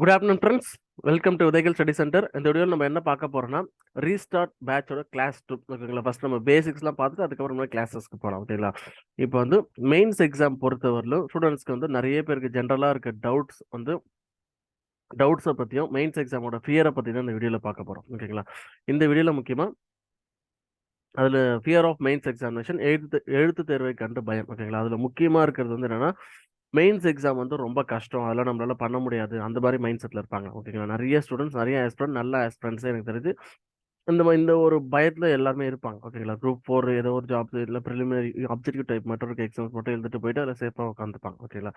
Good afternoon friends welcome to Udhayakal study centre இந்த வீடியோவில் நம்ம என்ன பார்க்க போகிறோம்னா ரீஸ்டார்ட் பேட்சோட கிளாஸ் டூ ஓகேங்களா? ஃபர்ஸ்ட் நம்ம பேசிக்ஸ்லாம் பார்த்துட்டு அதுக்கப்புறம் கிளாஸஸ்க்கு போகலாம் ஓகேங்களா? இப்போ வந்து மெயின்ஸ் எக்ஸாம் பொறுத்தவரையிலும் ஸ்டூடெண்ட்ஸ்க்கு வந்து நிறைய பேருக்கு ஜென்ரலாக இருக்க டவுட்ஸ் வந்து டவுட்ஸை பற்றியும் மெயின்ஸ் எக்ஸாமோட ஃபியரை பற்றி தான் இந்த வீடியோவில் பார்க்க போகிறோம் ஓகேங்களா? இந்த வீடியோவில் முக்கியமாக அதில் ஃபியர் ஆஃப் மெயின்ஸ் எக்ஸாமினேஷன் எழுத்து எழுத்து தேர்வை கண்டு பயம் ஓகேங்களா? அதில் முக்கியமாக இருக்கிறது வந்து என்னென்னா மெயின்ஸ் எக்ஸாம் வந்து ரொம்ப கஷ்டம். அதெல்லாம் நம்மளால பண்ண முடியாது. அந்த மாதிரி மைண்ட் செட்டில் இருப்பாங்க. ஓகேங்களா? நிறைய ஸ்டூடெண்ட்ஸ் நிறைய ஆஸ்பிரண்ட் நல்ல ஆஸ்பிரண்ட்ஸே எனக்கு தெரிஞ்சு. இந்த மாதிரி இந்த ஒரு பயத்தில் எல்லாருமே இருப்பாங்க. ஓகேங்களா? குரூப் ஃபோர் ஏதோ ஒரு ஜாப் இல்லை ப்ரிலிமினரி அப்ஜெக்டிவ் டைப் மட்டும் இருக்க எக்ஸாம்ஸ் மட்டும் எழுதிட்டு போயிட்டு அதில் சேஃபாக உட்காந்துப்பாங்க ஓகேங்களா?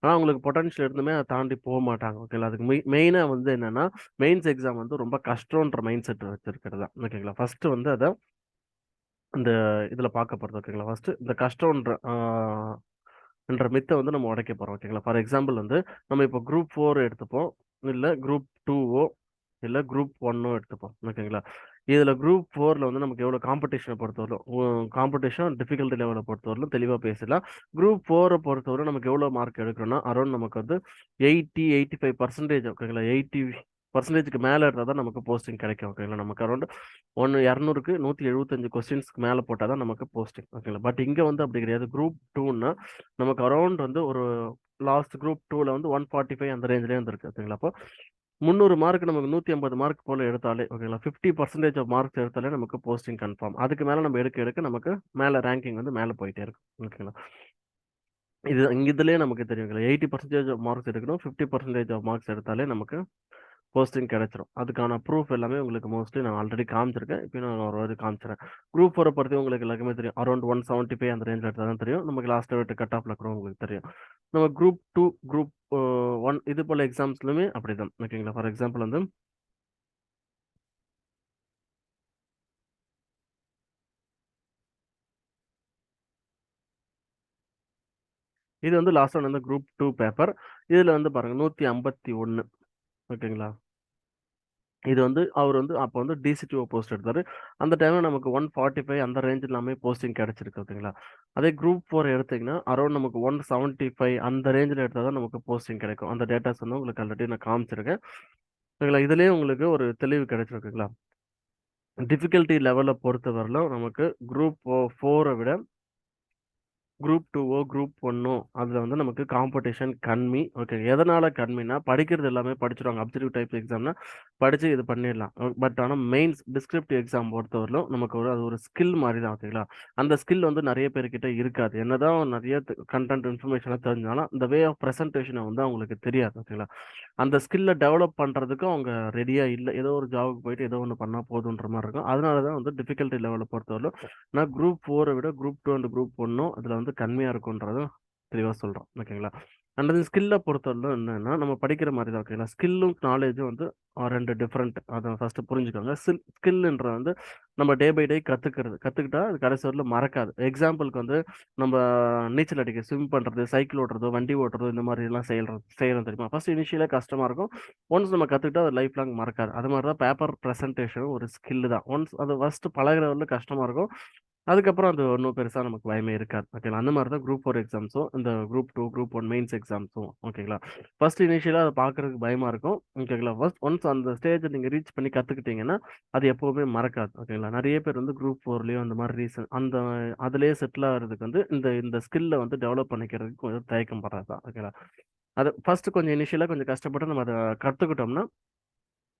ஆனால் அவங்களுக்கு பொட்டன்ஷியல் இருந்துமே அதை தாண்டி போக மாட்டாங்க. ஓகேங்களா? அதுக்கு மெய் மெயினாக வந்து என்னன்னா மெயின்ஸ் எக்ஸாம் வந்து ரொம்ப கஷ்டன்ற மைண்ட் செட் வச்சிருக்கிறது. தான் ஓகேங்களா? ஃபர்ஸ்ட் வந்து அதை இந்த இதில் பார்க்க போகிறது ஓகேங்களா? ஃபர்ஸ்ட் இந்த கஷ்டம்ன்ற என்ற மித்தை வந்து நம்ம உடைக்க போகிறோம் ஓகேங்களா ஃபார் எக்ஸாம்பிள் வந்து நம்ம இப்போ குரூப் ஃபோர் எடுத்துப்போம் இல்லை குரூப் டூவோ இல்லை குரூப் ஒன்னோ எடுத்துப்போம் ஓகேங்களா இதில் குரூப் ஃபோரில் வந்து நமக்கு எவ்வளோ காம்படிஷனை பொறுத்தவரைக்கும் காம்படிஷன் டிஃபிகல்ட்டி லெவலை பொறுத்தவரையிலும் தெளிவாக பேசலாம் குரூப் ஃபோரை பொறுத்தவரை நமக்கு எவ்வளோ மார்க் எடுக்கணும்னா அரௌண்ட் நமக்கு வந்து எயிட்டி எயிட்டி ஃபைவ் பர்சன்டேஜ் ஓகேங்களா எயிட்டி பர்சன்டேஜ்க்கு மேலே இருந்தால் தான் நமக்கு போஸ்டிங் கிடைக்கும் ஓகேங்களா நமக்கு அரௌண்ட் ஒன்று இரநூறுக்கு நூற்றி எழுபத்தஞ்சு கொஸ்டின்ஸ்க்கு மேலே போட்டால் தான் நமக்கு போஸ்டிங் ஓகேங்களா பட் இங்கே வந்து அப்படி கிடையாது. குரூப் டூன்னா நமக்கு அரௌண்ட் வந்து ஒரு லாஸ்ட் குரூப் டூவில் வந்து ஒன் ஃபார்ட்டி ஃபைவ் அந்த ரேஞ்சிலே வந்துருக்கு ஓகேங்களா அப்போ முந்நூறு மார்க் நமக்கு நூற்றி ஐம்பது மார்க் போல் எடுத்தாலே ஓகேங்களா ஃபிஃப்டி பர்சன்டேஜ் ஆஃப் மார்க்ஸ் எடுத்தாலே நமக்கு போஸ்டிங் கன்ஃபார்ம் அதுக்கு மேலே நம்ம எடுக்க எடுக்க நமக்கு மேலே ரேங்கிங் வந்து மேலே போயிட்டே இருக்கும் ஓகேங்களா இது இதுலேயே நமக்கு தெரியும் எயிட்டி பர்சன்டேஜ் ஆஃப் மார்க்ஸ் எடுக்கணும் ஃபிஃப்டி பர்சன்டேஜ் ஆஃப் மார்க்ஸ் எடுத்தாலே நமக்கு போஸ்டிங் கிடைச்சிரும். அதுக்கான ப்ரூஃப் எல்லாமே உங்களுக்கு மோஸ்ட்லி நான் ஆல்ரெடி காமிச்சிருக்கேன். இப்போ நான் ஒரு வாட்டி காமிச்சிறேன். குரூப் ஃபோரை பற்றி உங்களுக்கு எல்லாருக்குமே தெரியும். அரௌண்ட் ஒன் செவன்ட்டி ஃபைவ் அந்த ரேஞ்சில் எடுத்தால் தான் தெரியும். நமக்கு லாஸ்ட் விட்டு கட் ஆஃப்ல கூட உங்களுக்கு தெரியும். நம்ம குரூப் டூ குரூப் ஒன் இது போல் எக்ஸாம்ஸ்லுமே அப்படி தான் ஓகேங்களா ஃபார் எக்ஸாம்பிள் வந்து இது வந்து லாஸ்ட் ஒன் வந்து குரூப் டூ பேப்பர் இதில் வந்து பாருங்க நூற்றி ஐம்பத்தி ஒன்று ஓகேங்களா இது வந்து அவர் வந்து அப்போ வந்து டிசிடிஓ போஸ்ட் எடுத்தார். அந்த டைமில் நமக்கு ஒன் ஃபார்ட்டி ஃபைவ் அந்த ரேஞ்சில் எல்லாமே போஸ்டிங் கிடச்சிருக்கு ஓகேங்களா அதே குரூப் ஃபோர் எடுத்தீங்கன்னா அரௌண்ட் நமக்கு ஒன் செவன்ட்டி ஃபைவ் அந்த ரேஞ்சில் எடுத்தால் தான் நமக்கு போஸ்டிங் கிடைக்கும். அந்த டேட்டாஸ் வந்து உங்களுக்கு ஆல்ரெடி நான் காமிச்சிருக்கேன். ஓகேங்களா இதுலேயே உங்களுக்கு ஒரு தெளிவு கிடைச்சிருக்குங்களா டிஃபிகல்ட்டி லெவலை பொறுத்தவரையிலும் நமக்கு குரூப் ஃபோரை விட குரூப் டூவோ குரூப் ஒன்னோ அதில் வந்து நமக்கு காம்படிஷன் கம்மி ஓகே எதனால் கம்மினா படிக்கிறது எல்லாமே படிச்சிருவாங்க. அப்ஜெக்டிவ் டைப் எக்ஸாம்னா படித்து இது பண்ணிடலாம். பட் ஆனால் மெயின்ஸ் டிஸ்கிரிப்டிவ் எக்ஸாம் பொறுத்தவரையிலும் நமக்கு ஒரு அது ஒரு ஸ்கில் மாதிரி தான் ஓகேங்களா அந்த ஸ்கில் வந்து நிறைய பேர்கிட்ட இருக்காது. என்னதான் நிறைய கண்டென்ட் இன்ஃபர்மேஷனாக தெரிஞ்சாலும் இந்த வே ஆஃப் ப்ரெசன்டேஷனை வந்து அவங்களுக்கு தெரியாது ஓகேங்களா அந்த ஸ்கில்லை டெவலப் பண்ணுறதுக்கு அவங்க ரெடியாக இல்லை. ஏதோ ஒரு ஜாபுக்கு போயிட்டு ஏதோ ஒன்று பண்ணால் போதுன்ற மாதிரி இருக்கும். அதனால தான் வந்து டிஃபிகல்ட்டி லெவலை பொறுத்தவரையிலும் நான் குரூப் ஃபோரை விட குரூப் டூ அண்ட் குரூப் ஒன்றும் அதில் வந்து கம்மியாக இருக்குன்றதும் தெளிவாக சொல்கிறோம் ஓகேங்களா அண்ட் அந்த ஸ்கில்லை பொறுத்தவரை என்னன்னா நம்ம படிக்கிற மாதிரி தான் ஓகேங்களா ஸ்கில்லும் நாலேஜும் வந்து ரெண்டு டிஃப்ரெண்ட் அதை ஃபஸ்ட்டு புரிஞ்சுக்கோங்க. ஸ்கில் ஸ்கில்ன்றது வந்து நம்ம டே பை டே கற்றுக்கிறது கற்றுக்கிட்டா அது கடைசி வரல மறக்காது. எக்ஸாம்பிளுக்கு வந்து நம்ம நீச்சல் அடிக்க ஸ்விம் பண்ணுறது சைக்கிள் ஓட்டுறது வண்டி ஓட்டுறது இந்த மாதிரி எல்லாம் செய்யறது செய்யறது தெரியுமா? ஃபர்ஸ்ட் இனிஷியலாக கஷ்டமாக இருக்கும். ஒன்ஸ் நம்ம கற்றுக்கிட்டா அது லைஃப் லாங் மறக்காது. அது மாதிரி தான் பேப்பர் ப்ரெசன்டேஷனும் ஒரு ஸ்கில் தான். ஒன்ஸ் அது ஃபஸ்ட்டு பழகிறவரில் கஷ்டமாக இருக்கும். அதுக்கப்புறம் அது ஒன்றும் பெருசாக நமக்கு பயமே இருக்காது. ஓகேங்களா அந்த மாதிரி தான் குரூப் ஃபோர் எக்ஸாம்ஸும் இந்த group two group one mains எக்ஸாம்ஸும் ஓகேங்களா ஃபர்ஸ்ட் இனிஷியலாக அதை பார்க்குறதுக்கு பயமாக இருக்கும். ஓகேங்களா ஃபர்ஸ்ட் ஒன்ஸ் அந்த ஸ்டேஜை நீங்கள் ரீச் பண்ணி கற்றுக்கிட்டீங்கன்னா அது எப்போவுமே மறக்காது. ஓகேங்களா நிறைய பேர் வந்து குரூப் ஃபோர்லேயும் அந்த மாதிரி ரீசன் அந்த அதுலேயே செட்டில் ஆகிறதுக்கு வந்து இந்த இந்த ஸ்கில்லை வந்து டெவலப் பண்ணிக்கிறதுக்கு கொஞ்சம் தயக்கம் படுறது தான். ஓகேங்களா அது ஃபர்ஸ்ட் கொஞ்சம் இனிஷியலாக கொஞ்சம் கஷ்டப்பட்டு நம்ம அதை கற்றுக்கிட்டோம்னா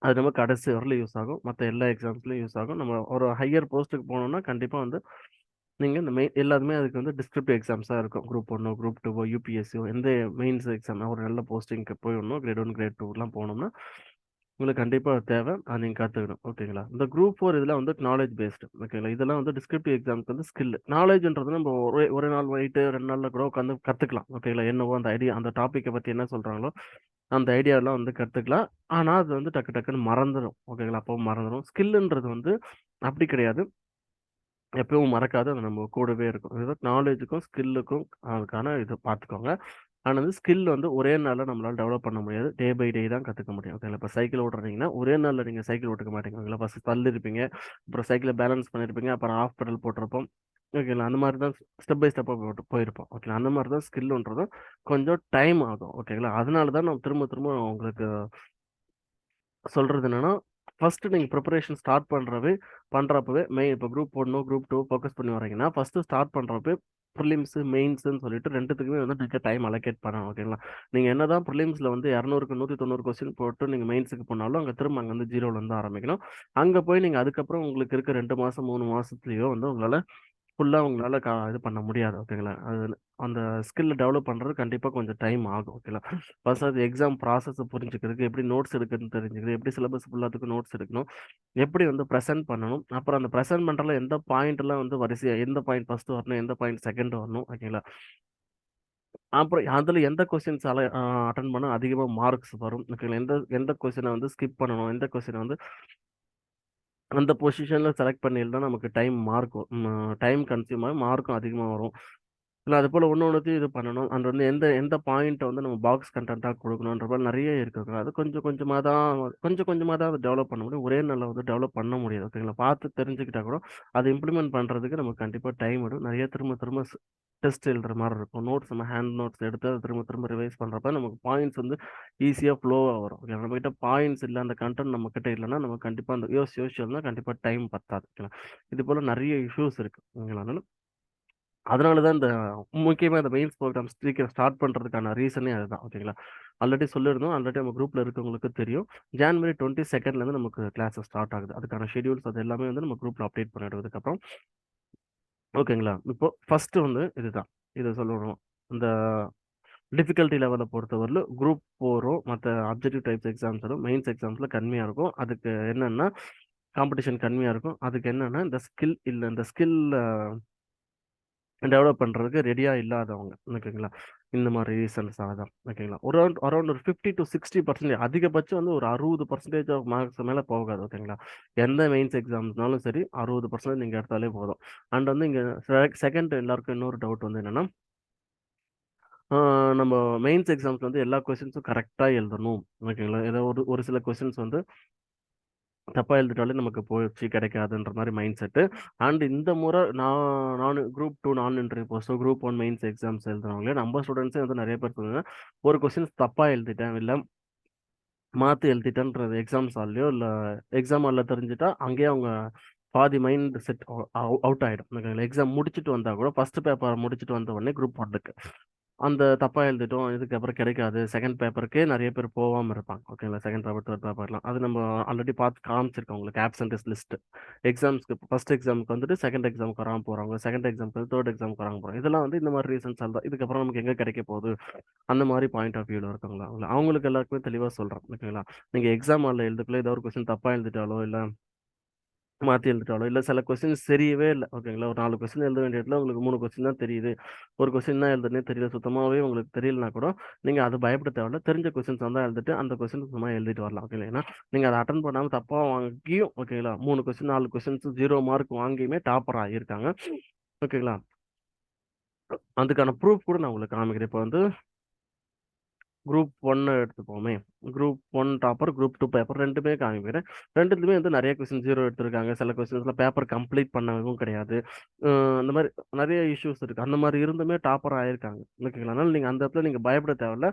அது நம்ம கடைசி வரல யூஸ் ஆகும். மற்ற எல்லா எக்ஸாம்ஸ்லையும் யூஸ் ஆகும். நம்ம ஒரு ஹையர் போஸ்ட்டுக்கு போனோம்னா கண்டிப்பாக வந்து நீங்கள் இந்த மெயின் எல்லாத்துமே அதுக்கு வந்து டிஸ்கிரிப்டிவ் எக்ஸாம்ஸாக இருக்கும். குரூப் ஒன்னோ குரூப் டூவோ யூபிஎஸ்சியோ எந்த மெயின்ஸ் எக்ஸாம் ஒரு நல்ல போஸ்டிங்க்கு போயிடணும் கிரேட் ஒன் கிரேட் டூலாம் போனோம்னா உங்களுக்கு கண்டிப்பாக தேவை. அதை நீங்கள் கற்றுக்கணும் ஓகேங்களா? இந்த குரூப் ஃபோர் இதெல்லாம் வந்து நாலேஜ் பேஸ்டு ஓகேங்களா? இதெல்லாம் வந்து டிஸ்கிரிப்டிவ் எக்ஸாம்க்கு வந்து ஸ்கில் நாலேஜ்ன்றது நம்ம ஒரே ஒரு நாள் வைட்டு ரெண்டு நாளில் கூட உட்காந்து கற்றுக்கலாம் ஓகேங்களா? என்னவோ அந்த ஐடியா அந்த டாப்பிக்கை பற்றி என்ன சொல்கிறாங்களோ அந்த ஐடியாலாம் வந்து கற்றுக்கலாம் ஆனால் அது வந்து டக்கு டக்குன்னு மறந்துடும் ஓகேங்களா அப்போவும் மறந்துடும் ஸ்கில்லுன்றது வந்து அப்படி கிடையாது. எப்பவும் மறக்காது. அது நம்ம கூடவே இருக்கும். இது நாலேஜுக்கும் ஸ்கில்லுக்கும் அதுக்கான இது பார்த்துக்கோங்க. ஆனால் வந்து ஸ்கில் வந்து ஒரே நாளில் நம்மளால டெவலப் பண்ண முடியாது. டே பை டே தான் கற்றுக்க முடியும். ஓகேங்களா இப்போ சைக்கிள் ஓட்டுறீங்கன்னா ஒரே நாளில் நீங்கள் சைக்கிள் ஓட்டுக்க மாட்டீங்க. ஓகேங்களா ஃபஸ்ட்டு தள்ளிருப்பீங்க. அப்புறம் சைக்கிளை பேலன்ஸ் பண்ணியிருப்பீங்க அப்புறம் ஆஃப் பெடல் போட்டிருப்போம். ஓகேங்களா? அந்த மாதிரி தான் ஸ்டெப் பை ஸ்டெப்பாக போட்டு போயிருப்போம். ஓகேங்களா? அந்த மாதிரி தான் ஸ்கில்ன்றதும் கொஞ்சம் டைம் ஆகும். ஓகேங்களா? அதனால தான் நான் திரும்ப திரும்ப உங்களுக்கு சொல்கிறது என்னன்னா, ஃபஸ்ட்டு நீங்கள் ப்ரிப்பரேஷன் ஸ்டார்ட் பண்ணுறவே பண்ணுறப்பவே மெயின் இப்போ குரூப் 1 குரூப் டூ ஃபோக்கஸ் பண்ணி வரீங்கன்னா, ஃபஸ்ட்டு ஸ்டார்ட் பண்றப்பவே ப்ரிலிம்ஸு மெயின்ஸுன்னு சொல்லிட்டு ரெண்டுத்துக்குமே வந்து நீங்கள் டைம் அலோகேட் பண்ணணும். ஓகேங்களா? நீங்கள் என்ன தான் ப்ரிலிம்ஸில் வந்து 200க்கு 190 கொஸ்டின் போட்டு நீங்கள் மெயின்ஸுக்கு போனாலும், அங்கே திரும்ப அங்கே வந்து ஜீரோவில் வந்து ஆரம்பிக்கணும். அங்கே போய் நீங்கள் அதுக்கப்புறம் உங்களுக்கு இருக்க ரெண்டு மாதம் மூணு மாதத்துலையோ வந்து உங்களால் ஃபுல்லாக உங்களால் க இது பண்ண முடியாது. ஓகேங்களா? அது அந்த ஸ்கில்லை டெவலப் பண்ணுறது கண்டிப்பாக கொஞ்சம் டைம் ஆகும். ஓகேங்களா? ஃபர்ஸ்ட் அது எக்ஸாம் ப்ராசஸை புரிஞ்சுக்கிறதுக்கு, எப்படி நோட்ஸ் எடுக்குறதுன்னு தெரிஞ்சுக்கிறது, எப்படி சிலபஸ் ஃபுல்லாத்துக்கும் நோட்ஸ் எடுக்கணும், எப்படி வந்து ப்ரெசென்ட் பண்ணணும், அப்புறம் அந்த ப்ரெசென்ட் பண்ணுறதுல எந்த பாயிண்ட்லாம் வந்து வரிசையாக எந்த பாயிண்ட் ஃபர்ஸ்ட் வரணும், எந்த பாயிண்ட் செகண்ட் வரணும். ஓகேங்களா? அப்புறம் அதில் எந்த கொஸ்டின்ஸ் அலை அட்டன் பண்ணால் அதிகமாக மார்க்ஸ் வரும். ஓகேங்களா? எந்த எந்த கொஸ்டினை வந்து ஸ்கிப் பண்ணணும், எந்த கொஸ்டினை வந்து அந்த பொசிஷனில் செலக்ட் பண்ணியிருந்தால் நமக்கு டைம் மார்க்கும் டைம் கன்சியூம் ஆகும். மார்க்கும் அதிகமாக வரும். இல்லை அது போல் ஒன்று ஒன்றுத்தையும் இது பண்ணணும். அண்ட் வந்து எந்த எந்த பாயிண்ட்டை வந்து நம்ம பாக்ஸ் கண்டென்ட்டாக கொடுக்கணுன்ற மாரி நிறைய இருக்குங்க. அது கொஞ்சம் கொஞ்சமாக தான் கொஞ்சம் கொஞ்சமாக தான் அதை டெவலப் பண்ண முடியும். ஒரே நாளில் வந்து டெவலப் பண்ண முடியாது. ஓகேங்களா? பார்த்து தெரிஞ்சுக்கிட்டா கூட, அதை இம்ப்ளிமெண்ட் பண்ணுறதுக்கு நமக்கு கண்டிப்பாக டைம் எடுக்கும். நிறைய திரும்ப திரும்ப டெஸ்ட் எழுதுற மாதிரி இருக்கும். நோட்ஸ் நம்ம ஹேண்ட் நோட்ஸ் எடுத்து அதை திரும்ப திரும்ப ரிவைஸ் பண்ணுறப்ப நமக்கு பாயிண்ட்ஸ் வந்து ஈஸியாக ஃப்ளோவாக வரும். ஓகே நம்மகிட்ட பாயிண்ட்ஸ் இல்லை அந்த கன்டென்ட் நம்மக்கிட்ட இல்லைன்னா நம்ம கண்டிப்பாக அந்த யோசிச்சு யோசிச்சு கண்டிப்பாக டைம் பத்தாது. ஓகேங்களா? இது போல் நிறைய இஷ்யூஸ் இருக்குது ஓகேங்களா? அதனால அதனால தான் இந்த முக்கியமாக இந்த மெயின்ஸ் ப்ரோக்ராம் சீக்கிரம் ஸ்டார்ட் பண்ணுறதுக்கான ரீசனே அதுதான். ஓகேங்களா? ஆல்ரெடி சொல்லியிருந்தோம். ஆல்ரெடி நம்ம குரூப்பில் இருக்கவங்களுக்கு தெரியும். ஜான்வரி 22லேருந்து நமக்கு கிளாஸஸ் ஸ்டார்ட் ஆகுது. அதுக்கான ஷெட்யூல்ஸ் அது எல்லாமே வந்து நம்ம குரூப்பில் அப்டேட் பண்ணிடுறதுக்கப்புறம் ஓகேங்களா? இப்போ ஃபஸ்ட்டு வந்து இதுதான். இதை சொல்லணும். இந்த டிஃபிகல்ட்டி லெவலை பொறுத்தவரையில் குரூப் 4ம் மற்ற அப்ஜெக்டிவ் டைப்ஸ் எக்ஸாம்ஸும் மெயின்ஸ் எக்ஸாம்ஸில் கம்மியாக இருக்கும். அதுக்கு என்னென்னா காம்படிஷன் கம்மியாக இருக்கும். அதுக்கு என்னென்னா இந்த ஸ்கில் இல்லை இந்த ஸ்கில் டெவலப் பண்ணுறதுக்கு ரெடியாக இல்லாதவங்க. ஓகேங்களா? இந்த மாதிரி ரீசன்ஸ்னால தான். ஓகேங்களா? ஒரு அரௌண்ட் அரௌண்ட் ஒரு 50-60% அதிகபட்சம் வந்து ஒரு 60% ஆஃப் மார்க்ஸ் மேலே போகாது. ஓகேங்களா? எந்த மெயின்ஸ் எக்ஸாம்ஸ்னாலும் சரி அறுபது பர்சன்டேஜ் நீங்கள் எடுத்தாலே போதும். அண்ட் வந்து இங்கே செகண்ட் எல்லாருக்கும் இன்னொரு டவுட் வந்து என்னென்னா நம்ம மெயின்ஸ் எக்ஸாம்ஸ் வந்து எல்லா கொஸ்டின்ஸும் கரெக்டாக எழுதணும். ஓகேங்களா? ஏதோ ஒரு ஒரு சில கொஸ்டின்ஸ் வந்து தப்பாக எழுதிட்டாலே நமக்கு போச்சு கிடைக்காதுன்ற மாதிரி மைண்ட் செட்டு. அண்ட் இந்த முறை நான் நானு குரூப் டூ நான் interview post, group one mains exams எழுதுறவங்களே நம்ம ஸ்டூடெண்ட்ஸே வந்து நிறைய பேர் சொல்லுங்க ஒரு கொஸ்டின்ஸ் தப்பாக எழுதிட்டேன். இல்லை மாற்றி எழுதிட்டேன்றது எக்ஸாம்ஸ் ஆல்லையோ இல்லை எக்ஸாம் ஆல்ல தெரிஞ்சுட்டா, அங்கேயே அவங்க பாதி மைண்ட் செட் அவு அவுட் ஆகிடும் எக்ஸாம் முடிச்சுட்டு வந்தால் கூட ஃபர்ஸ்ட் பேப்பரை முடிச்சுட்டு வந்த உடனே குரூப் ஒன்றுக்கு அந்த தப்பாக எழுதிட்டோம். இதுக்கப்புறம் கிடைக்காது. செகண்ட் பேப்பருக்கே நிறைய பேர் போகாமல் இருப்பாங்க. ஓகேங்களா? செகண்ட் பேப்பர், தேர்ட் பேப்பர்லாம். அது நம்ம ஆல்ரெடி பார்த்து காமிச்சிருக்கோம் உங்களுக்கு ஆப்சென்டீஸ் லிஸ்ட். எக்ஸாம்ஸ்க்கு ஃபர்ஸ்ட் எக்ஸாமுக்கு வந்துட்டு செகண்ட் எக்ஸாமுக்கு வராமல் போகிறாங்க செகண்ட் எக்ஸாமுக்கு வந்து தேர்ட் எக்ஸாம் வராமல் போகிறாங்க இதெல்லாம் வந்து இந்த மாதிரி ரீசன்ஸ் தான். இதுக்கப்புறம் நமக்கு எங்கே கிடைக்க போகுது? அந்த மாதிரி பாயிண்ட் ஆஃப் வியூவில் இருக்கவங்கள அவங்களுக்கு எல்லாருக்குமே தெளிவாக சொல்கிறேன் ஓகேங்களா? நீங்கள் எக்ஸாம் அதில் எழுதுக்குள்ளே ஏதோ ஒரு கொஸ்டின் தப்பாக எழுதிட்டாலோ, இல்லை மாற்றி எழுதிட்டாலோ, இல்லை சில கொஸ்டின்ஸ் தெரியவே இல்லை ஓகேங்களா? ஒரு நாலு கொஸ்டின் எழுத வேண்டிய இடத்துல உங்களுக்கு மூணு கொஸ்டின் தான் தெரியுது. ஒரு கொஸ்டின் என்ன எழுதுனே தெரியல. சுத்தமாகவே உங்களுக்கு தெரியலனா கூட, நீங்கள் அது பயப்பட தேவையில்ல. தெரிஞ்ச கொஸ்டின்ஸ் வந்தா எழுதிட்டு, அந்த கொஸ்டின் சுத்தமாக எழுதிட்டு வரலாம். ஓகே ஏன்னா, நீங்கள் அதை அட்டன் பண்ணாமல் தப்பாக வாங்கியும் ஓகேங்களா? மூணு கொஸ்டின் நாலு கொஸ்டின்ஸ் ஜீரோ மார்க் வாங்கியுமே டாப்பர் ஆகியிருக்காங்க. ஓகேங்களா? அதுக்கான ப்ரூஃப் கூட நான் உங்களுக்கு காமிக்கிறேன். இப்போ வந்து group one எடுத்துப்போமே. Group one topper, group two paper ரெண்டுமே காமிக்கிறேன். ரெண்டுத்துலேயுமே வந்து நிறைய கொஸ்டின் ஜீரோ எடுத்திருக்காங்க. சில கொஸ்டின்ஸ்ல பேப்பர் கம்ப்ளீட் பண்ணவும் கிடையாது. அந்த மாதிரி நிறைய இஷ்யூஸ் இருக்கு. அந்த மாதிரி இருந்துமே டாப்பர் ஆயிருக்காங்க. ஓகேங்களா? அதனால நீங்க அந்த இடத்துல நீங்க பயப்பட தேவையில்ல.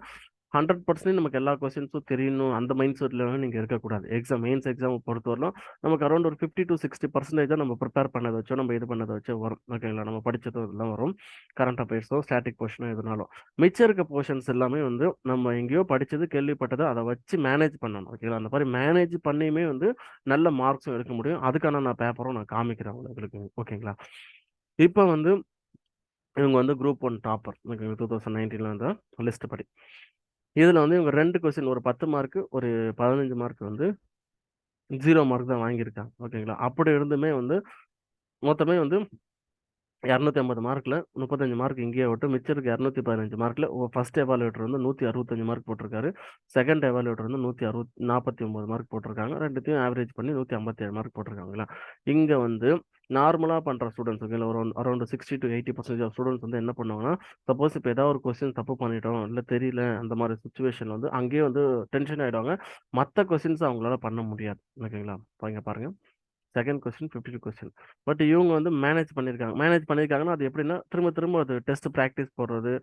100% நமக்கு எல்லா கொஸ்டின்ஸும் தெரியணும். அந்த மைண்ட் செட்டில் நீங்கள் இருக்கக்கூடாது. எக்ஸாம் மெயின்ஸ் எக்ஸாம் பொறுத்தவரைக்கும் நமக்கு அரௌண்ட் ஒரு 50-60% தான் நம்ம ப்ரிப்பேர் பண்ணதை வச்சோ, நம்ம இது பண்ணதை வச்சோ வரும். ஓகேங்களா? நம்ம படித்ததும் இதெல்லாம் வரும். கரண்ட் அஃபேர்ஸோ, ஸ்டாட்டிக் போர்ஷனோ எதுனாலும். மிச்சம் இருக்க போர்ஷன்ஸ் எல்லாமே வந்து நம்ம எங்கேயோ படித்தது கேள்விப்பட்டது அதை வச்சு மேனேஜ் பண்ணணும். ஓகேங்களா? அந்த மாதிரி மேனேஜ் பண்ணியுமே வந்து நல்ல மார்க்ஸும் எடுக்க முடியும். அதுக்கான நான் பேப்பரும் நான் காமிக்கிறேன் உங்களுக்கு. ஓகேங்களா? இப்போ வந்து இவங்க வந்து group one topper. Two thousand நைன்டீனில் வந்து லிஸ்ட் படி. இதில் வந்து இவங்க ரெண்டு கொஸ்டின் ஒரு 10 மார்க்கு, ஒரு 15 மார்க் வந்து ஜீரோ மார்க் தான் வாங்கியிருக்காங்க. ஓகேங்களா? அப்படி இருந்துமே வந்து மொத்தமே வந்து இரநூத்தி ஐம்பது மார்க்கில் முப்பத்தஞ்சு மார்க் இங்கேயே விட்டு மிச்சம் இருக்க 215 மார்க்ல ஒ ஃபர்ஸ்ட் எவாலுவேட்டர் வந்து 165 மார்க் போட்டிருக்காரு. செகண்ட் எவாலுவேட்டர் வந்து 160 49 மார்க் போட்டிருக்காங்க. ரெண்டுத்தையும் ஆவரேஜ் பண்ணி 157 மார்க் போட்டிருக்காங்களா? இங்கே வந்து நார்மலாக பண்ணுற ஸ்டூடெண்ட்ஸ் ஓகேங்களா? ஒரு அரவுண்ட் 60-80% ஆஃப் ஸ்டூடண்ட்ஸ் வந்து என்ன பண்ணுவாங்கன்னா, சப்போஸ் இப்போ ஏதாவது ஒரு கொஸ்டின் தப்பு பண்ணிட்டோம், இல்லை தெரியல அந்த மாதிரி சுச்சுவேஷன் வந்து அங்கேயே வந்து டென்ஷன் ஆகிடுவாங்க மற்ற கொஸ்டின்ஸ் அவங்களால பண்ண முடியாது. ஓகேங்களா? பாருங்க பாருங்க. Second question fifty two question but இவங்க வந்து மேனேஜ் பண்ணியிருக்காங்க மேனேஜ் பண்ணியிருக்காங்கன்னா அது எப்படின்னா திரும்ப திரும்ப அது டெஸ்ட் ப்ராக்டிஸ் போடுறது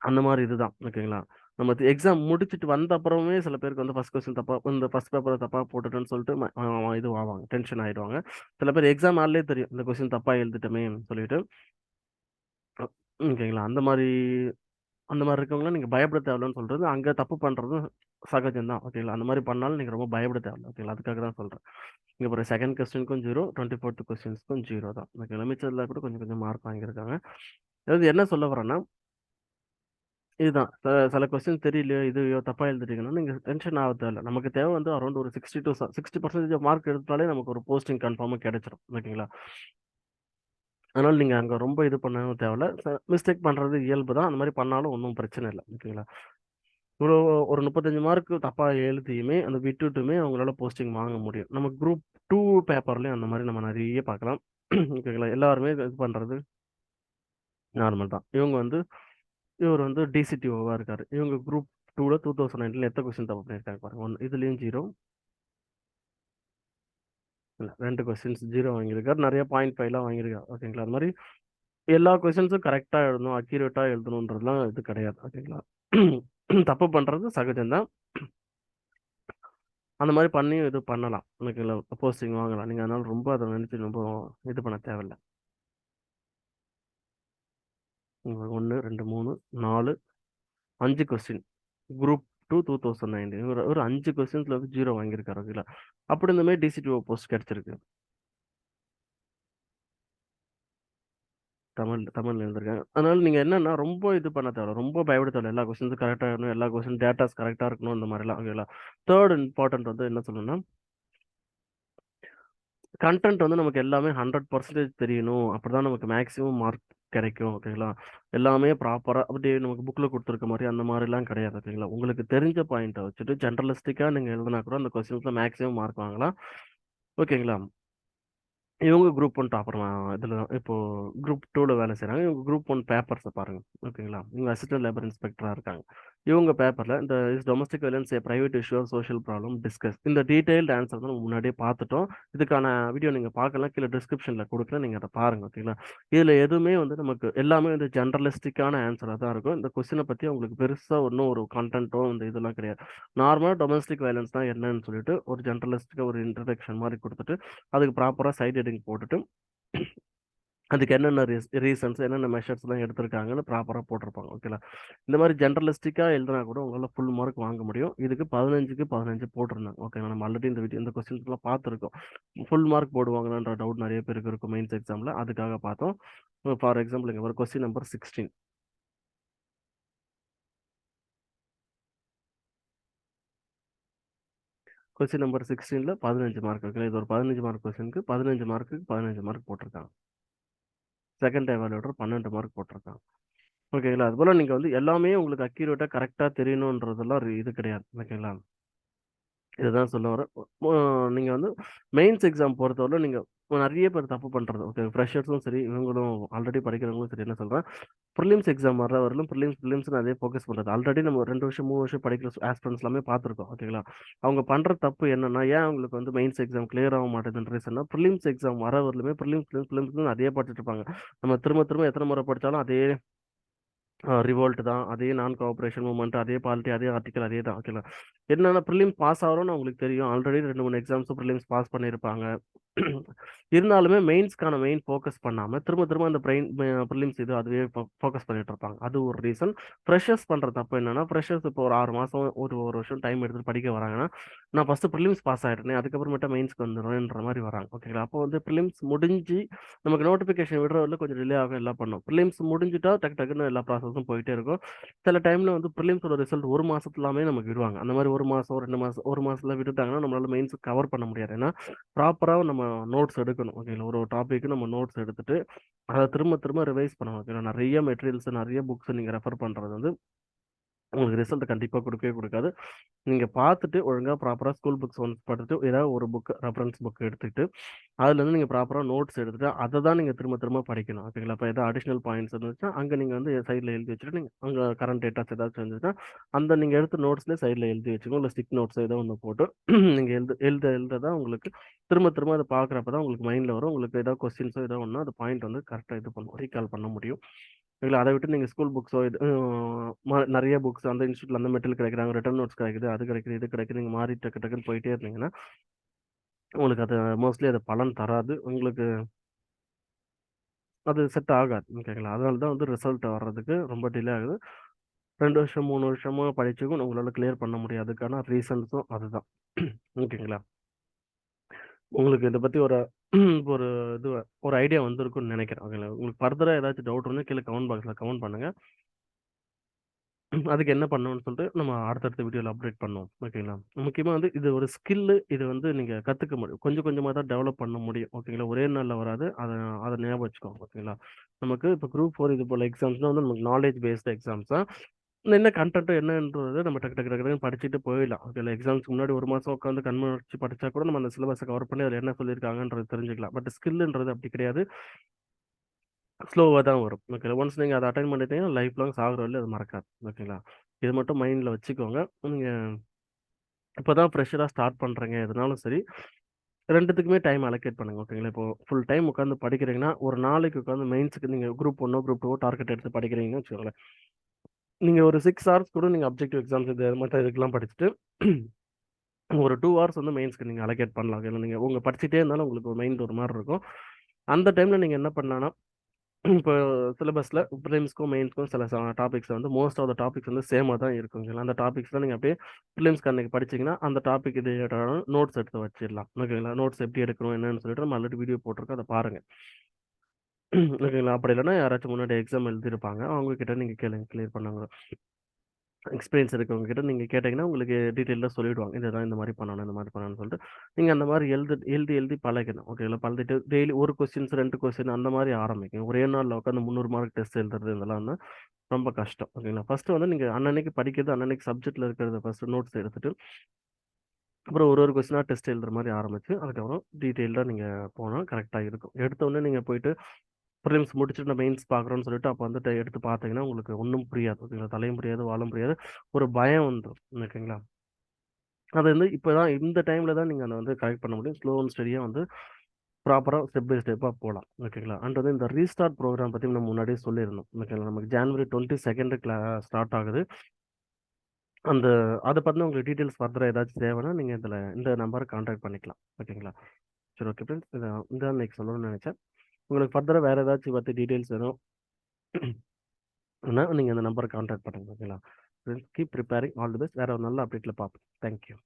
அந்த மாதிரி இதுதான் ஓகேங்களா நம்ம எக்ஸாம் முடிச்சுட்டு வந்த அப்புறமே சில பேருக்கு வந்து ஃபர்ஸ்ட் கொஸ்டின் தப்பா இந்த ஃபர்ஸ்ட் பேப்பரை தப்பா போட்டுட்டேன்னு சொல்லிட்டு இது ஆவாங்க டென்ஷன் ஆயிடுவாங்க. சில பேர் எக்ஸாம் ஆளே தெரியும் இந்த கொஸ்டின் தப்பா எழுதிட்டோமே சொல்லிட்டு. ஓகேங்களா அந்த மாதிரி அந்த மாதிரி இருக்கவங்க நீங்க பயப்பட தேவையில்லன்னு சொல்றது அங்க தப்பு பண்றது சகஜம் தான் ஓகேங்களா? அந்த மாதிரி பண்ணாலும் நீங்க ரொம்ப பயப்பட தேவையில்ல ஓகேங்களா? அதுக்காக தான் சொல்றேன். இங்க ஒரு செகண்ட் கொஸ்டினுக்கும் ஜீரோ டுவெண்ட்டி ஃபோர்த் கொஸ்டின்ஸ்க்கும் ஜீரோ தான் ஓகேங்களா? மிச்சத்தில் கூட கொஞ்சம் கொஞ்சம் மார்க் வாங்கியிருக்காங்க. அதாவது என்ன சொல்ல வரேன்னா இதுதான். ச- சில கொஸ்டின் தெரியலையோ இது தப்பா எழுதிட்டீங்கன்னா நீங்க டென்ஷன் ஆக தேவையில்ல நமக்கு தேவை வந்து அரௌண்ட் ஒரு sixty to sixty percentage mark எடுத்தாலே நமக்கு ஒரு போஸ்டிங் கன்ஃபார்மாக கிடைச்சிடும் ஓகேங்களா? அதனால நீங்க அங்க ரொம்ப இது பண்ணவும் தேவையில்ல. மிஸ்டேக் பண்றது இயல்பு தான். அந்த மாதிரி பண்ணாலும் ஒன்றும் பிரச்சனை இல்லை. ஓகேங்களா? இவ்வளோ ஒரு முப்பத்தஞ்சு மார்க் தப்பா எழுதியுமே அந்த விட்டுட்டுமே அவங்களால போஸ்டிங் வாங்க முடியும். நம்ம குரூப் டூ பேப்பர்லயும் அந்த மாதிரி நம்ம நிறைய பார்க்கலாம். ஓகேங்களா? எல்லாருமே இது பண்றது நார்மல் தான். இவங்க வந்து இவர் வந்து டிசிடிஓவாக இருக்கார். இவங்க குரூப் டூவில் டூ தௌசண்ட் நைன்டீன்ல எத்தனை கொஸ்டின் தப்பு பண்ணியிருக்காங்க பாருங்க. ஒன்று இதுலேயும் ஜீரோ இல்லை ரெண்டு கொஸ்டின்ஸ் ஜீரோ வாங்கியிருக்காரு. நிறைய பாயிண்ட் ஃபைவ்லாம் வாங்கியிருக்காரு. ஓகேங்களா அது மாதிரி எல்லா கொஸ்டின்ஸும் கரெக்டாக எழுதணும் அக்யூரேட்டாக எழுதணுன்றதுலாம் இது கிடையாது. ஓகேங்களா தப்பு பண்ணுறது சகஜம்தான் அந்த மாதிரி பண்ணி இது பண்ணலாம். எனக்கு போஸ்டிங் வாங்கலாம். நீங்கள் அதனால ரொம்ப அதை நினச்சி ரொம்ப இது பண்ண தேவையில்ல. ஒன்று ரெண்டு மூணு நாலு அஞ்சு question group two two thousand nineteen ஒரு ஒரு அஞ்சு கொஸ்டின்ஸ்ல வந்து ஜீரோ வாங்கியிருக்காரு ஓகேங்களா அப்படி இந்த மாதிரி டிசிடிஓ போஸ்ட் கிடச்சிருக்கு. தமிழ் தமிழ்ல இருந்திருக்கேன் அதனால நீங்க என்னன்னா ரொம்ப இது பண்ண தேவை ரொம்ப பயப்பட தேவை எல்லா கொஸ்டின்ஸும் கரெக்டாக இருக்கணும் எல்லா கொஸ்டின் டேட்டாஸ் கரெக்டாக இருக்கணும் இந்த மாதிரிலாம் ஓகேங்களா? தேர்ட் இம்பார்ட்டன்ட் வந்து என்ன சொல்லணும்னா கண்டென்ட் வந்து நமக்கு எல்லாமே ஹண்ட்ரட் பர்சன்டேஜ் தெரியணும். அப்படிதான் நமக்கு மேக்ஸிமம் மார்க் கிடைக்கும் ஓகேங்களா எல்லாமே ப்ராப்பராக அப்படியே நமக்கு புக்கில் கொடுத்துருக்க மாதிரி அந்த மாதிரிலாம் கிடையாது ஓகேங்களா உங்களுக்கு தெரிஞ்ச பாயிண்ட்டை வச்சுட்டு ஜென்ரலிஸ்டிக்காக நீங்கள் எழுதினா கூட அந்த கொஸ்டின்ஸில் மேக்ஸிமம் மார்க் வாங்கலாம் ஓகேங்களா இவங்க குரூப் ஒன் டாப்பர் இதில் இப்போ குரூப் டூவில் வேலை செய்கிறாங்க இவங்க குரூப் ஒன் பேப்பர்ஸை பாருங்கள் ஓகேங்களா இவங்க அசிஸ்டன்ட் லேபர் இன்ஸ்பெக்டராக இருக்காங்க. இவங்க பேப்பரில் இந்த is domestic violence a private issue social problem discuss இந்த டீட்டெயில்டு ஆன்சர் வந்து நம்ம முன்னாடியே பார்த்துட்டோம். இதுக்கான வீடியோ நீங்கள் பார்க்கலாம். கீழே டிஸ்கிரிப்ஷனில் கொடுக்குறேன். நீங்கள் அதை பாருங்கள் ஓகேங்களா இதில் எதுவுமே வந்து நமக்கு எல்லாமே வந்து ஜென்ரலிஸ்டிக்கான ஆன்சராக தான் இருக்கும். இந்த கொஸ்டினை பற்றி உங்களுக்கு பெருசாக ஒன்றும் ஒரு கண்டென்ட்டோ இந்த இதெல்லாம் கிடையாது. நார்மலாக டொமஸ்டிக் வயலன்ஸ் தான் என்னன்னு சொல்லிட்டு ஒரு ஜென்ரலிஸ்டிக்காக ஒரு இன்ட்ரடக்ஷன் மாதிரி கொடுத்துட்டு அதுக்கு ப்ராப்பராக சைட் ஹெட்டிங் போட்டுட்டு அதுக்கு என்னென்ன ரீசன்ஸ் என்னென்ன மெஷர்ஸ்லாம் எடுத்திருக்காங்கன்னு ப்ராப்பராக போட்டிருப்பாங்க. ஓகேங்களா இந்த மாதிரி ஜென்ரலிஸ்டிக்காக எழுதினா கூட உங்களால் ஃபுல் மார்க் வாங்க முடியும். இதுக்கு பதினஞ்சுக்கு பதினஞ்சு போட்டிருந்தாங்க. ஓகேங்களா நம்ம ஆல்ரெடி இந்த வீடியோ இந்த கொஸ்டின்ஸ்லாம் பார்த்துருக்கோம். ஃபுல் மார்க் போடுவாங்களான்ற டவுட் நிறைய பேருக்கு இருக்கும் மெயின்ஸ் எக்ஸாமில். அதுக்காக பார்த்தோம். ஃபார் எக்ஸாம்பிள் இங்கே ஒரு question number sixteen. Question number சிக்ஸ்டீனில் பதினஞ்சு மார்க். ஓகேங்களா இது ஒரு பதினஞ்சு மார்க் கொஸ்டினுக்கு பதினஞ்சு மார்க்குக்கு பதினஞ்சு மார்க் போட்டிருக்காங்க. செகண்ட் எவாலுவேட்டர் பன்னெண்டு மார்க் போட்டிருக்காங்க. ஓகேங்களா அதுபோல் நீங்கள் வந்து எல்லாமே உங்களுக்கு அக்யூரேட்டாக கரெக்டாக தெரியணுன்றதெல்லாம் இது கிடையாது. ஓகேங்களா இதுதான் சொல்ல வரேன். நீங்கள் வந்து மெயின்ஸ் எக்ஸாம் பொறுத்தவரை நீங்கள் நிறைய பேர் தப்பு பண்ணுறது ஓகே ஃப்ரெஷர்ஸும் சரி இவங்களும் ஆல்ரெடி படிக்கிறவங்களும் சரி என்ன சொல்கிறேன் ப்ரிலிம்ஸ் எக்ஸாம் வர வரலும் ப்ரிலிம்ஸ் ப்ரிலிம்ஸ் நிறைய ஃபோக்கஸ் பண்ணுறது ஆல்ரெடி நம்ம ரெண்டு வருஷம் மூணு வருஷம் படிக்கிற ஆஸ்பிரண்ட்ஸ் எல்லாமே பார்த்துருக்கோம் ஓகேங்களா அவங்க பண்ணுற தப்பு என்னன்னா ஏன் அவங்களுக்கு வந்து மெயின்ஸ் எக்ஸாம் கிளியர் ஆக மாட்டேதுன்ற ரீசன்னா ப்ரிலிம்ஸ் எக்ஸாம் வர வரலுமே ப்ரிலிம்ஸ் ப்ரிலிம்ஸ் ப்ரிலிம்ஸ் அதே படிச்சுட்டு இருப்பாங்க. நம்ம திரும்ப திரும்ப எத்தனை முறை படித்தாலும் அதே ரிவோல்ட் தான். அதே நான் கோஆப்ரேஷன் மூமெண்ட் அதே பாலிட்டி அதே ஆர்டிக்கல் அதே தான். ஓகேங்களா என்னென்ன ப்ரிலிம்ஸ் பாஸ் ஆகிறோம்னு அவங்களுக்கு தெரியும். ஆல்ரெடி ரெண்டு மூணு எக்ஸாம்ஸ் ப்ரிலிம்ஸ் பாஸ் பண்ணியிருப்பாங்க. இருந்தாலுமே மெயின்ஸ்க்கான மெயின் ஃபோக்கஸ் பண்ணாமல் திரும்ப திரும்ப அந்த பிரெயின் ப்ரிலிம்ஸ் இது அதுவே ஃபோக்கஸ் பண்ணிட்டு இருப்பாங்க. அது ஒரு ரீசன் ஃப்ரெஷர்ஸ் பண்ணுற தப்பு என்னன்னா ஃப்ரெஷர்ஸ் இப்போ ஒரு ஆறு மாதம் ஒரு ஒரு வருஷம் டைம் எடுத்து படிக்க வராங்கன்னா நான் ஃபஸ்ட்டு ப்ரிலிம்ஸ் பாஸ் ஆகிட்டேன் அதுக்கப்புறமேட்டா மெயின்ஸ்க்கு வந்துடும்ன்ற மாதிரி வராங்க. ஓகேங்களா அப்போ வந்து ப்ரிலிம்ஸ் முடிஞ்சு நமக்கு நோட்டிஃபிகேஷன் விடுறதுல கொஞ்சம் டிலே ஆகும் எல்லாம் பண்ணும். ப்ரிலிம்ஸ் முடிஞ்சுட்டா டக்கு டக்குன்னு எல்லா ப்ராசஸும் போயிட்டே இருக்கும். சில டைமில் வந்து ப்ரிலிம்ஸோட ரிசல்ட் ஒரு மாதத்துலாமே நமக்கு விடுவாங்க. அந்த மாதிரி ஒரு மாதம் ரெண்டு மாதம் ஒரு மாதத்தில் விட்டுட்டாங்கன்னா நம்மளால மெயின்ஸ் கவர் பண்ண முடியாது. ஏன்னா ப்ராப்பராக நம்ம நோட்ஸ் எடுக்கணும். ஓகேங்களா ஒரு டாப்பிக்கு நம்ம நோட்ஸ் எடுத்துட்டு அதை திரும்ப திரும்ப ரிவைஸ் பண்ணணும். ஓகேங்களா நிறைய மெட்டீரியல்ஸ் நிறைய புக்ஸ் நீங்கள் ரெஃபர் பண்ணுறது வந்து உங்களுக்கு ரிசல்ட் கண்டிப்பாக கொடுக்கவே கொடுக்காது நீங்கள் பார்த்துட்டு ஒழுங்காக ப்ராப்பராக ஸ்கூல் புக்ஸ் ஒன்ஸ் படிச்சுட்டு, ஏதாவது ஒரு புக் ரெஃபரன்ஸ் புக் எடுத்துக்கிட்டு, அதுலேருந்து நீங்கள் ப்ராப்பராக நோட்ஸ் எடுத்துகிட்டு அதை தான் நீங்கள் திரும்ப திரும்ப படிக்கணும். ஓகேங்களா? இப்போ ஏதாவது அடிஷ்னல் பாயிண்ட்ஸ் இருந்துச்சுன்னா, அங்கே நீங்கள் வந்து சைடில் எழுதி வச்சுட்டு, நீங்கள் அங்கே கரண்ட் டேட்டாஸ் ஏதாச்சும் இருந்துச்சுன்னா, அந்த நீங்கள் எடுத்த நோட்ஸ்லேயே சைடில் எழுதி வச்சுக்கணும். இல்லை ஸ்டிக் நோட்ஸ் ஏதோ ஒன்று போட்டு நீங்கள் எழுத எழுத எழுத தான் உங்களுக்கு திரும்ப திரும்ப அதை பார்க்குறப்ப தான் உங்களுக்கு மைண்டில் வரும். உங்களுக்கு ஏதாவது கொஸ்டின்ஸோ ஏதோ ஒண்ணுனா, அந்த பாயிண்ட் வந்து கரெக்டாக இது பண்ணும். ரீகால் பண்ண முடியும். இல்லை அதை விட்டு நீங்கள் ஸ்கூல் புக்ஸோ இது நிறைய ம புக்ஸ் அந்த இன்ஸ்டியூட்டில் அந்த மெட்டீரியல் கிடைக்கிறாங்க ரிட்டர்ன் நோட்ஸ் கிடைக்குது, அது கிடைக்குது, இது கிடைக்குது. நீங்கள் மாறி டக்கு டக்குன்னு போயிட்டே இருந்தீங்கன்னா உங்களுக்கு அது மோஸ்ட்லி அது பலன் தராது. உங்களுக்கு அது செட் ஆகாது. ஓகேங்களா? அதனால தான் வந்து ரிசல்ட் வர்றதுக்கு ரொம்ப டிலே ஆகுது. ரெண்டு வருஷம், மூணு வருஷமாக படிச்சுக்கும் உங்களால் கிளியர் பண்ண முடியாதுக்கான ரீசன்ஸும் அதுதான். ஓகேங்களா? உங்களுக்கு இதை பற்றி ஒரு ஒரு இது ஒரு ஐடியா வந்திருக்கும்னு நினைக்கிறேன் ஓகேங்களா? உங்களுக்கு ஃபர்தரா ஏதாச்சும் டவுட் இருந்தால் கீழே கமெண்ட் பாக்ஸில் கமெண்ட் பண்ணுங்க. அதுக்கு என்ன பண்ணணும்னு சொல்லிட்டு நம்ம அடுத்தடுத்த வீடியோவில் அப்டேட் பண்ணுவோம். ஓகேங்களா? முக்கியமா வந்து இது ஒரு ஸ்கில்லு. இது வந்து நீங்க கத்துக்க முடியும். கொஞ்சம் கொஞ்சமா தான் டெவலப் பண்ண முடியும். ஓகேங்களா? ஒரே நாள்ல வராது. அதை அதை ஞாபகம் வச்சுக்கோங்க. ஓகேங்களா? நமக்கு இப்போ குரூப் ஃபோர் இது போல எக்ஸாம்ஸ்னால் வந்து நமக்கு நாலேஜ் பேஸ்டு எக்ஸாம்ஸ் தான். என்ன கண்டென்ட்டோ என்னன்றது நம்ம டக்கு டக்கு டக்கு டக்குன்னு படிச்சுட்டு போயிடலாம். ஓகேங்களா? எக்ஸாம்ஸ்க்கு முன்னாடி ஒரு மாதம் உட்காந்து கண் படித்தா படிச்சா கூட நம்ம அந்த சிலபஸை கவர் பண்ணி அதில் என்ன சொல்லியிருக்காங்கன்றது தெரிஞ்சுக்கலாம். பட் ஸ்கில்ன்றது அப்படி கிடையாது. ஸ்லோவாக தான் வரும். ஓகே ஒன்ஸ் நீங்கள் அதை அட்டெண்ட் பண்ணிட்டீங்கன்னா, லைஃப் லாங் சாகுற வரையிலும் அது மறக்காது. ஓகேங்களா? இது மட்டும் மைண்டில் வச்சுக்கோங்க. நீங்கள் இப்போ தான் ஃப்ரெஷரா ஸ்டார்ட் பண்ணுறீங்க எதுனாலும் சரி, ரெண்டுத்துக்குமே டைம் அலோகேட் பண்ணுங்க. ஓகேங்களா? இப்போ ஃபுல் டைம் உட்காந்து படிக்கிறீங்கன்னா, ஒரு நாளைக்கு உட்காந்து மெயின்ஸுக்கு நீங்கள் குரூப் ஒன்றோ குரூப் 2ஓ டார்கெட் எடுத்து படிக்கிறீங்கன்னு வச்சுக்கோங்களேன். நீங்கள் ஒரு சிக்ஸ் ஹார்ஸ் கூட நீங்கள் அப்ஜெக்டிவ் எக்ஸாம்ஸ் இது மத்த இதுக்கெல்லாம் படிச்சுட்டு, ஒரு டூ ஹார்ஸ் வந்து மெயின்ஸ்க்கு நீங்கள் அலோகேட் பண்ணலாம். இல்லை நீங்கள் உங்கள் படிச்சுட்டே இருந்தாலும் உங்களுக்கு ஒரு மைண்ட் ஒரு மாதிரி இருக்கும். அந்த டைமில் நீங்கள் என்ன பண்ணலாம்னா, இப்போ சிலபஸில் ப்ரிலிம்ஸ்க்கும் மெயின்ஸ்க்கும் சில டாபிக்ஸ் வந்து மோஸ்ட் ஆஃப் த டாபிக்ஸ் வந்து சேமாக தான் இருக்கும். இல்லை அந்த டாபிக்ஸ்லாம் நீங்கள் அப்படியே ப்ரிலிம்ஸ்க்கு அன்றைக்கி படிச்சீங்கன்னா, அந்த டாபிக் இது நோட்ஸ் எடுத்து வச்சிடலாம். ஓகேங்களா? நோட்ஸ் எப்படி எடுக்கணும் என்னன்னு சொல்லிட்டு நம்ம ஆல்ரெடி வீடியோ போட்டிருக்கோம். அதை பாருங்கள் ஓகேங்களா? அப்படி இல்லைன்னா யாராச்சும் முன்னாடி எக்ஸாம் எழுதியிருப்பாங்க. அவங்கக்கிட்ட நீங்கள் கேளுங்க. கிளியர் பண்ணாங்க எக்ஸ்பீரியன்ஸ் இருக்கவங்க கிட்ட நீங்கள் கேட்டிங்கன்னா உங்களுக்கு சொல்லிவிடுவாங்க இதை தான் இந்த மாதிரி பண்ணணும், இந்த மாதிரி பண்ணணும்னு சொல்லிட்டு. நீங்கள் அந்த மாதிரி எழுது எழுதி எழுதி பழகணும். ஓகேங்களா? பழகிட்டு டெய்லி ஒரு கொஸ்டின்ஸ், ரெண்டு கொஸ்டின் அந்த மாதிரி ஆரம்பிக்கும் ஒரே நாளில் உட்காந்து 300 மார்க் டெஸ்ட் எழுதுறது இதெல்லாம் வந்து ரொம்ப கஷ்டம். ஓகேங்களா? ஃபர்ஸ்ட்டு வந்து நீங்கள் அன்னன்னைக்கு படிக்கிறது, அன்னன்னைக்கு சப்ஜெக்ட்டில் இருக்கிறத ஃபஸ்ட்டு நோட்ஸ் எடுத்துகிட்டு அப்புறம் ஒரு ஒரு கொஸ்டினா டெஸ்ட் எழுதுற மாதிரி ஆரம்பிச்சு, அதுக்கப்புறம் டீட்டெயில்டாக நீங்கள் போனால் கரெக்டாக இருக்கும். எடுத்த உடனே நீங்க போயிட்டு ப்ரிலிம்ஸ் முடிச்சுட்டு நம்ம மெயின்ஸ் பார்க்குறோம்னு சொல்லிட்டு அப்போ வந்துட்டு எடுத்து பார்த்தீங்கன்னா, உங்களுக்கு ஒன்றும் புரியாது. ஓகேங்களா? தலையும் புரியாது, வாலும் புரியாது. ஒரு பயம் வந்துடும் ஓகேங்களா? அது வந்து இப்போ தான் இந்த டைமில் தான் நீங்கள் அதை வந்து கரெக்ட் பண்ண முடியும். ஸ்லோ அண்ட் ஸ்டடியாக வந்து ப்ராப்பராக ஸ்டெப் பை ஸ்டெப்பாக போகலாம் ஓகேங்களா? அண்ட் வந்து இந்த ரீஸ்டார்ட் ப்ரோக்ராம் பற்றி நம்ம முன்னாடியே சொல்லியிருந்தோம். ஓகேங்களா? நமக்கு ஜான்வரி 22 கிளா ஸ்டார்ட் ஆகுது. அந்த அதை பற்றி உங்களுக்கு டீட்டெயில்ஸ் ஃபர்தராக ஏதாச்சும் தேவைன்னா, நீங்கள் இதில் இந்த நம்பரை கான்டாக்ட் பண்ணிக்கலாம். ஓகேங்களா? சரி ஓகே ஃப்ரெண்ட்ஸ். இத இதான் இன்னைக்கு சொல்லணும்னு நினச்சேன் உங்களுக்கு ஃபர்தராக வேறு ஏதாச்சும் பற்றி டீட்டெயில்ஸ் வேணும் நீங்கள் அந்த நம்பரை கான்டாக்ட் பண்ணுங்க. ஓகேங்களா? Keep preparing all the best. வேறு ஒரு நல்ல அப்டேட்டில் பார்ப்போம். Thank you.